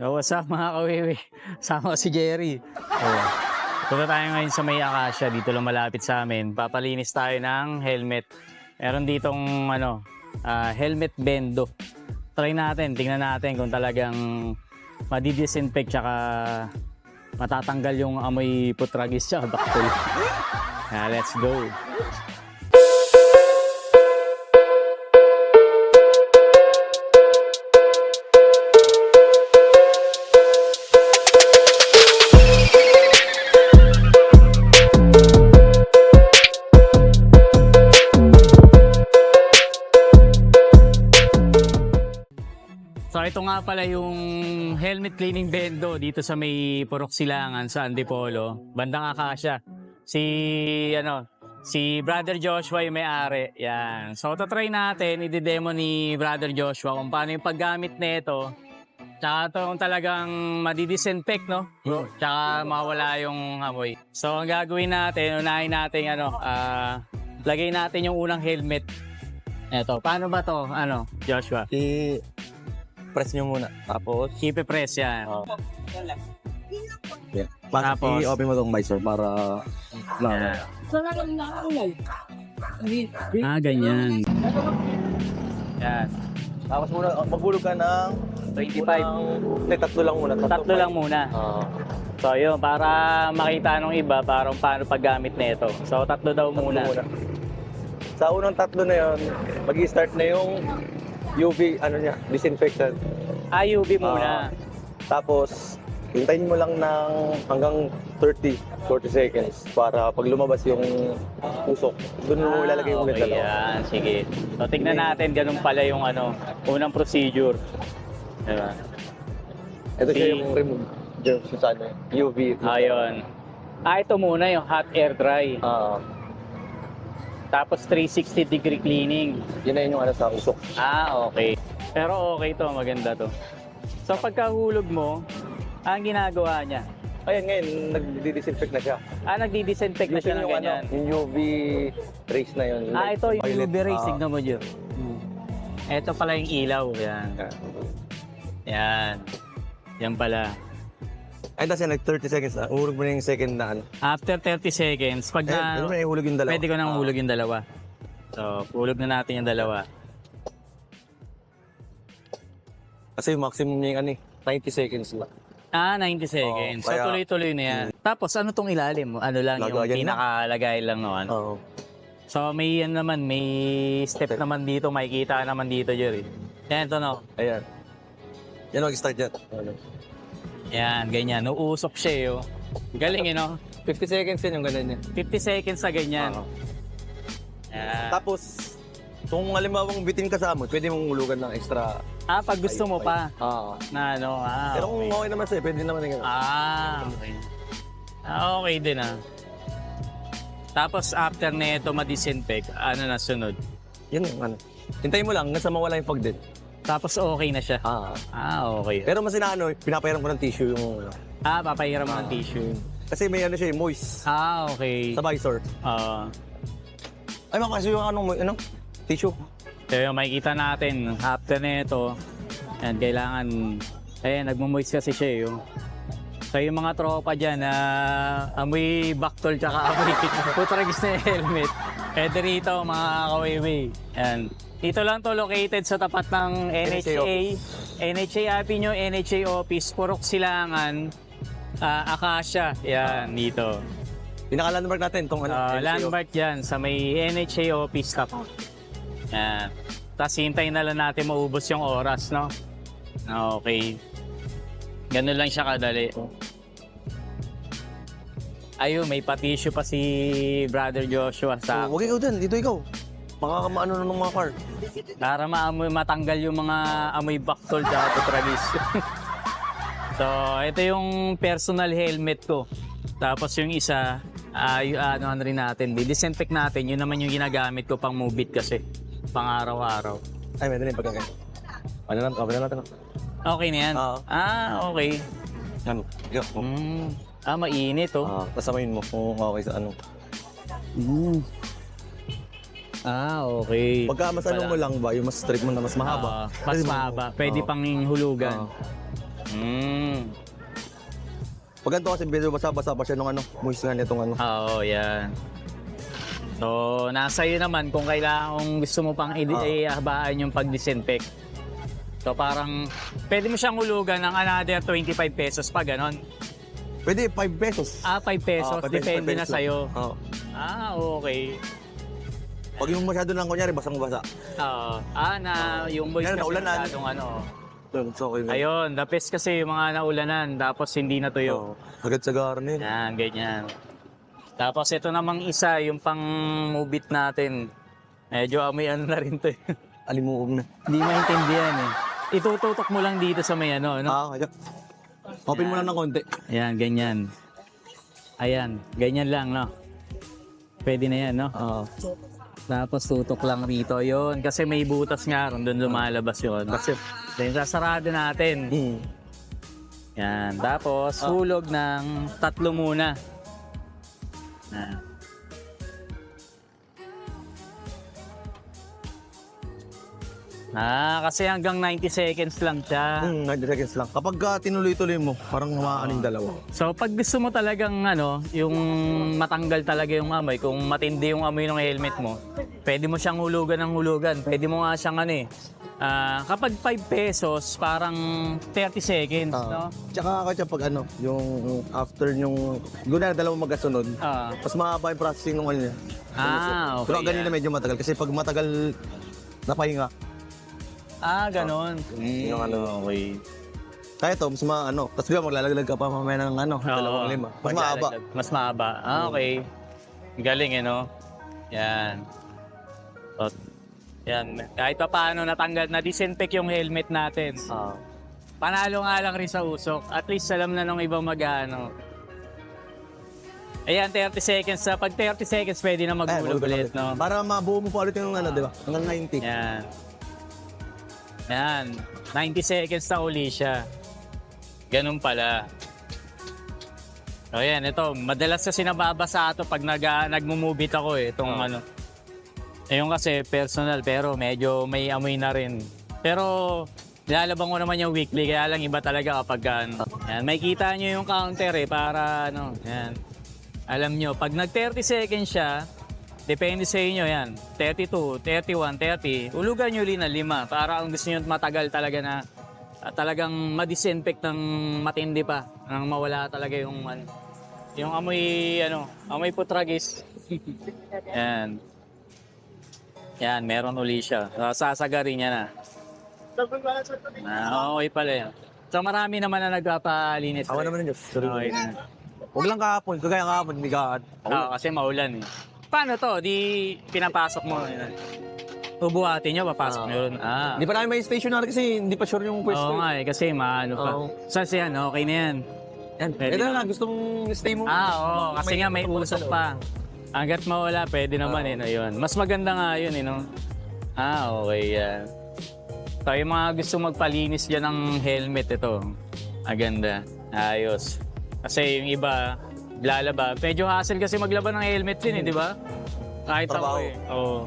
Oh, what's up mga kawiwi? Sama ko si Jerry. Oh. Punta tayo ngayon sa may Acacia, dito lang malapit sa amin. Papalinis tayo ng helmet. Meron ditong ano, ah, helmet bendo. Try natin, tingnan natin kung talagang madidisinfect tsaka matatanggal yung amoy putragis tsaka baktul. Ah, let's go. Nga pala yung helmet cleaning bendo dito sa may Purok Silangan sa Antipolo, bandang Acacia. Si ano, si Brother Joshua yung may-ari. Yan. So try natin, i-demo ni Brother Joshua kung paano yung paggamit nito. Tsaka ito kung talagang madidisinfect, no? Tsaka mawala yung amoy. So ang gagawin natin, unahin natin ano, ah, lagay natin yung unang helmet. Eto, paano ba to? Ano, Joshua? I-press nyo muna. Tapos, Keep it press yan. oh. yeah. Para Tapos? i-open mo tong visor para Yan. na. Ah, ganyan. Yan. Tapos muna, oh, maghulog ka ng 25. Hindi, tatlo lang muna. Tatlo lang muna. Ah. So yun, para makita nung iba parang paano paggamit nito. So tatlo daw tatlo muna. muna. Sa unang tatlo na yon, mag-start na yung UV, ano niya, disinfectant. Ah, UV muna. Tapos, hintayin mo lang ng hanggang 30, 40 seconds para pag lumabas yung usok, doon mo ilalagay mo Ah, ulit okay, yan. Sige. So tignan natin ganun pala yung ano, unang procedure. Diba? Ito siya Si- yung remove germs sa ano, UV. Ayun. Ah, ito muna yung hot air dry. Ah, Tapos 360 degree cleaning. yun na yun yung ano sa usok. Ah, okay. Pero okay to, maganda to. So pagkahulog mo, ang ginagawa niya, Ayan ngayon, nagdi-disinfect na siya. ah, nagdi-disinfect na siya ng yung, ganyan. ano, yung UV rays na yun. Ah, like ito yung violet. UV rays, Ah. tignan mo dyan. Ito pala yung ilaw, yan. Yan. Yan pala. Ay, tapos yan, nag 30 seconds na. Uhulog mo na yung second na ano. After 30 seconds, pag Eh, na, na ihulog yung dalawa? pwede ko nang Ah. hulog yung dalawa. So, hulog na natin yung dalawa. Kasi yung maximum niya yung ano eh, 90 seconds lang. Ah, 90 seconds. Oo, so, kaya- tuloy-tuloy na yan. Tapos, ano tong ilalim? Ano lang yung Lagayan na. pinakalagay lang no? Ano? Oo. So, may yan naman, may step Step. naman dito, makikita naman dito, Jerry. Yan, ito no. Ayan. Yan mag-start yan. Ano? Yan, ganyan. Nuusok siya, eh, oh. Galing, eh, no? 50 seconds yun yung ganun niya. 50 seconds sa ganyan. Oo. Yan. Tapos, kung halimbawa bitin ka sa amot, pwede mong hulugan ng extra. Ah, pag gusto mo pa Oo. na ano, ah, Pero kung okay. okay naman sa'yo, pwede naman yung ganun. Ah, okay. Ah, okay din ah. Tapos after nito ma-disinfect, ano na sunod? Yun yung ano. Hintayin mo lang, hanggang sa mawala yung pagdit. Tapos okay na siya. Ah. Ah, okay. Pero mas inaano, pinapayaran ko ng tissue yung ano. Ah, papahiram mo ng Ah. tissue. Kasi may ano siya, eh, moist. Ah, okay. Sa visor. Ah, Ay, makasyo yung ano, mo- ano, tissue. so yung makikita natin, after nito, yan, kailangan, ayan, nagmumoist kasi siya eh, oh. So yung mga tropa dyan na amoy baktol tsaka amoy putragis na yung helmet. Pwede rito mga kawiwi. Yan. Dito lang to located sa tapat ng NHA NHA. NHA Avenue, NHA Office, Purok Silangan, ah, Acacia. Yan, dito. Pinaka-landmark natin, itong ano. Ah, LCO. landmark dyan sa may NHA office tapat. Yan. Tapos hintayin na lang natin maubos yung oras, no? Ah, Okay. Ganun lang siya kadali. Ayun, may patisyo pa si Brother Joshua sa Oh, Huwag ikaw dyan, dito ikaw. Makakamaano na ng mga car. para maamoy matanggal yung mga amoy baktol at putragis. so, ito yung personal helmet ko. Tapos yung isa, ah y- ano ano rin natin, disinfect natin. Yun naman yung ginagamit ko pang move it kasi. Pang araw-araw. Ay, may din pagkakain. Ano ano na natin. Okay na yan? Oo. Ah, okay. Ano? Yo. Mm. Ah, mainit oh. Ah, kasamayin mo kung okay sa ano. Mm. Ah, okay. Pagka mas ano mo lang ba, yung mas straight mo na mas mahaba. Ah, mas mahaba. Pwede Oo. pang hulugan. Oo. Hmm. Pag ganito kasi medyo basa-basa pa siya nung ano, moist nga nitong ano. Oo, yan. So, nasa iyo naman kung kailangan kung gusto mo pang i- Oo. ihabaan yung pag-disinfect. So, parang pwede mo siyang hulugan ng another 25 pesos pa, ganon. Pwede 5 pesos. Ah, 5 pesos, Ah, five depende five na pesos lang. sa'yo. Oo. Ah, okay. Pag yung masyado lang kunyari, basang-basa. Oo. ah, na yung boys Yan, kasi naulanan. masyadong ano. Yun, so okay. Ayun, the best kasi yung mga naulanan, tapos hindi natuyo. Oo. Agad sa garden. Yan, ganyan. Tapos ito namang isa, yung pang mubit natin. Medyo amoy ano na rin to eh. Alimuog na. Hindi maintindihan eh. Itututok mo lang dito sa may ano, no? Ah, kaya. Open mo lang ng konti. Ayan, ganyan. Ayan, ganyan lang, no? Pwede na yan, no? Ah. Tapos tutok lang rito yon Kasi may butas nga ron, doon lumalabas yun. Kasi, Then sasarado natin. hmm. Yan. Tapos hulog ng tatlo muna. Ah. Ah, kasi hanggang 90 seconds lang siya. Hmm, 90 seconds lang. Kapag ka tinuloy-tuloy mo, parang hamaan yung dalawa. So pag gusto mo talagang ano, yung matanggal talaga yung amoy, kung matindi yung amoy ng helmet mo, pwede mo siyang hulugan ng hulugan. Pwede mo nga siyang ano eh. ah, kapag 5 pesos, parang 30 seconds, Ah. no? Tsaka kasi pag ano, yung after yung, guna dalawa magkasunod, Ah. mas mahaba yung processing ng ano niya. Ah, okay. Pero ang ganina yan. medyo matagal kasi pag matagal napahinga, Ah, ganon. Yung ano, okay. kaya to, mas ma, ano, tapos bigla maglalaglag ka pa mamaya ng ano, dalawang lima. Mas. Maglalaglag. Mas mahaba. Ah, okay. Galing eh, no? Yan. So, yan. Kahit pa paano natanggal, na-disinfect yung helmet natin. Ah. Panalo nga lang rin sa usok. At least alam na nung ibang mag-ano. Ayan, 30 seconds na. Pag 30 seconds, pwede na maghulog ulit, no? Para mabuo mo pa ulit yung ano, di ba? Hanggang 90. Yan. Yan. 90 seconds na uli siya. Ganun pala. O yan, ito. Madalas kasi nababasa ito pag nag, nagmumubit ako eh. Itong Ah. ano. Yung kasi personal pero medyo may amoy na rin. Pero nilalabang ko naman yung weekly kaya lang iba talaga kapag ano. Yan, may kita nyo yung counter eh para ano. Yan. Alam nyo, pag nag 30 seconds siya, depende sa inyo yan. 32, 31, 30. Ulugan nyo rin na lima para kung gusto nyo matagal talaga na at talagang ma-disinfect ng matindi pa nang mawala talaga yung ano, yung amoy ano, amoy putragis. yan. Yan, meron uli siya. So, sasagarin niya na. Ah, okay pala yan. So marami naman na nagpapalinis. Ako naman yun. Sorry. Okay na. Huwag lang kahapon. Kagaya kahapon, hindi ka... Ah, kasi maulan eh. Paano to? Di pinapasok mo. Ubuhatin nyo, papasok Ah. nyo ron. Ah. Hindi pa namin may stationary kasi hindi pa sure yung pwesto. Oo nga eh, kasi maano pa. Oo. Saan siya? Okay na yan. Yan. Pwede Ito na. na, gusto mong stay mo. Ah, oo. Kasi nga may usok pa. Hanggat mawala, pwede naman eh. No, yun. Mas maganda nga yun eh. No? Ah, okay yan. So, yung mga gusto magpalinis dyan ng helmet ito. Maganda. Ayos. Kasi yung iba, lalaba. Medyo hassle kasi maglaba ng helmet din eh, di ba? Kahit ako Trabaho. eh. Oo.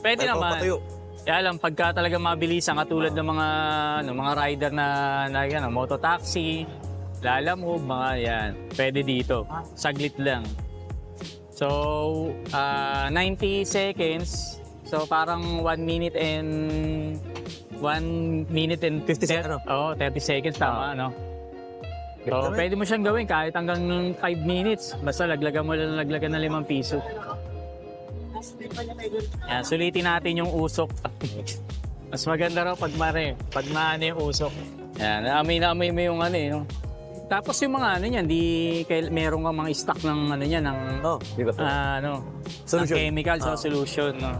Pwede Ay, naman. papatayo. Kaya lang, pagka talaga mabilisan, katulad ng mga ano, mga rider na, na yan, ah, mototaxi, lalamove, mga yan. Pwede dito. Saglit lang. So, ah, 90 seconds. So, parang 1 minute and 1 minute and 50 seconds, ano? Oo, 30 seconds tama, ano? So, pwede mo siyang gawin kahit hanggang 5 minutes. Basta laglagan mo lang laglagan ng 5 piso. Yan, sulitin natin yung usok. Mas maganda raw pag mare, pag maano yung usok. Yan, naamoy na amoy mo yung ano eh. No? Tapos yung mga ano niyan, di kay, meron kang mga stock ng ano niyan, ng Oh, di ba? ah, ano, Solution. ng chemicals o Ah. solution. No?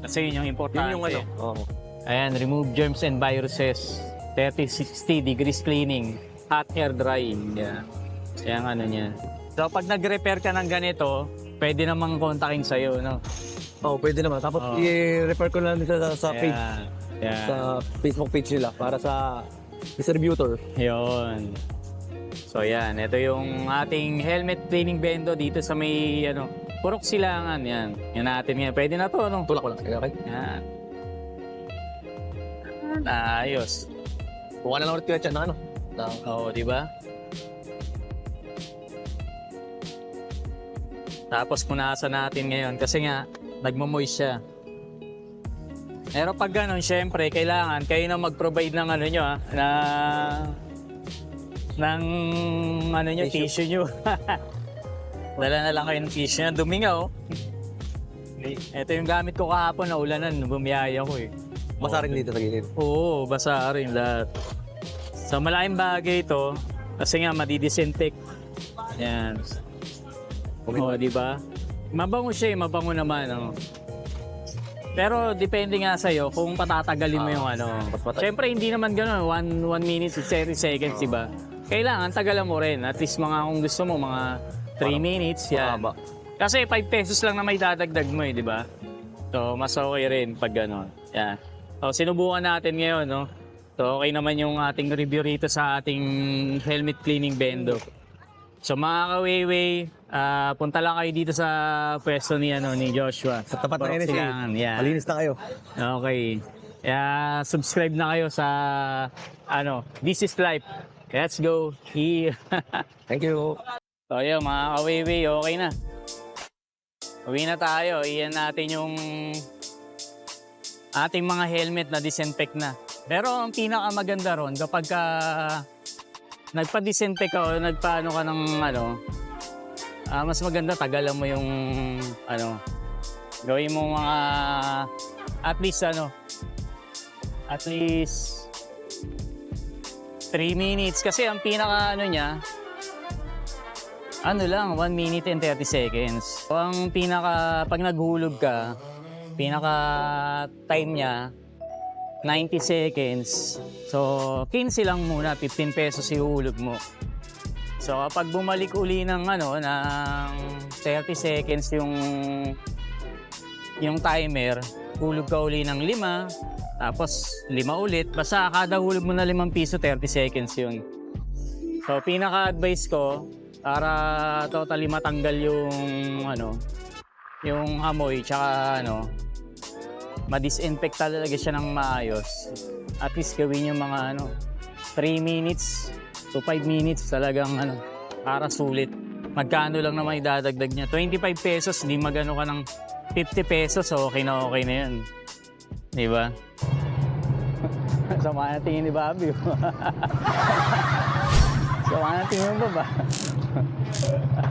Kasi yun yung importante. Yun yung ano. Oh. Ayan, remove germs and viruses. 30-60 degrees cleaning. Hot air drying. Yan. Yan ang ano niya. So pag nag-repair ka ng ganito, pwede namang kontakin sa'yo, no? Oh, pwede naman. Tapos Oo. i-refer ko lang sa, sa page, Ayan. Yan. sa Facebook page nila para sa distributor. Yun. So yan, ito yung ating helmet cleaning bendo dito sa may ano, Purok Silangan yan. Yan natin yan. Pwede na to, no? Tulak ko lang. Okay, okay. Yan. Ayos. Kuha na lang ulit kaya dyan ng ano. Lang. Oo, di ba? Tapos punasan natin ngayon kasi nga nagmo-moist siya. Pero pag ganun, syempre, kailangan kayo na mag-provide ng ano nyo, ah, na ng ano nyo, Tissue. tissue nyo. Dala na lang kayo ng tissue na duminga, oh. Ito yung gamit ko kahapon na ulanan, bumiyaya ko eh. Basa rin dito sa gilid. Oo, basa rin lahat. So malaking bagay ito kasi nga madidisinfect. Yan. Okay. Oo, di ba? Mabango siya, eh, mabango naman. Oh. Pero depende nga sa'yo kung patatagalin mo yung ano. mas matagal. Siyempre, hindi naman gano'n. One, one minute, 30 seconds, di ba? Kailangan, tagalan mo rin. At least mga kung gusto mo, mga 3 minutes, yan. Kasi 5 pesos lang na may dadagdag mo eh, di ba? So, mas okay rin pag gano'n. Yan. So, sinubukan natin ngayon, no? So, okay naman yung ating review rito sa ating helmet cleaning bendo. So, mga kawayway, ah, punta lang kayo dito sa pwesto ni, ano, ni Joshua. Sa tapat ng NSA. Yan. Malinis na kayo. Okay. Kaya subscribe na kayo sa ano, This is Life. Let's go. Here. Thank you. So yun, mga kawiwi, okay na. Uwi na tayo. Iyan natin yung ating mga helmet na disinfect na. Pero ang pinakamaganda ron, kapag ka nagpa-disinfect ka o nagpaano ka ng ano, ah, mas maganda tagalan mo yung ano, gawin mo mga at least ano, at least 3 minutes kasi ang pinaka ano niya ano lang 1 minute and 30 seconds. So, ang pinaka pag naghulog ka, pinaka time niya 90 seconds. So 15 lang muna, 15 pesos ihulog mo. So kapag bumalik uli ng ano ng 30 seconds yung yung timer, hulog ka uli ng 5, tapos 5 ulit. Basta kada hulog mo na 5 piso, 30 seconds yun. So, pinaka-advice ko, para totally matanggal yung, ano, yung amoy, tsaka, ano, ma-disinfect talaga siya ng maayos. At least gawin yung mga, ano, 3 minutes to 5 minutes talagang, ano, para sulit. Magkano lang naman idadagdag niya? 25 pesos, hindi magano ka ng 50 pesos, okay na okay na yun. Di ba? Sama na tingin ni Bobby. Sama na tingin ba ba?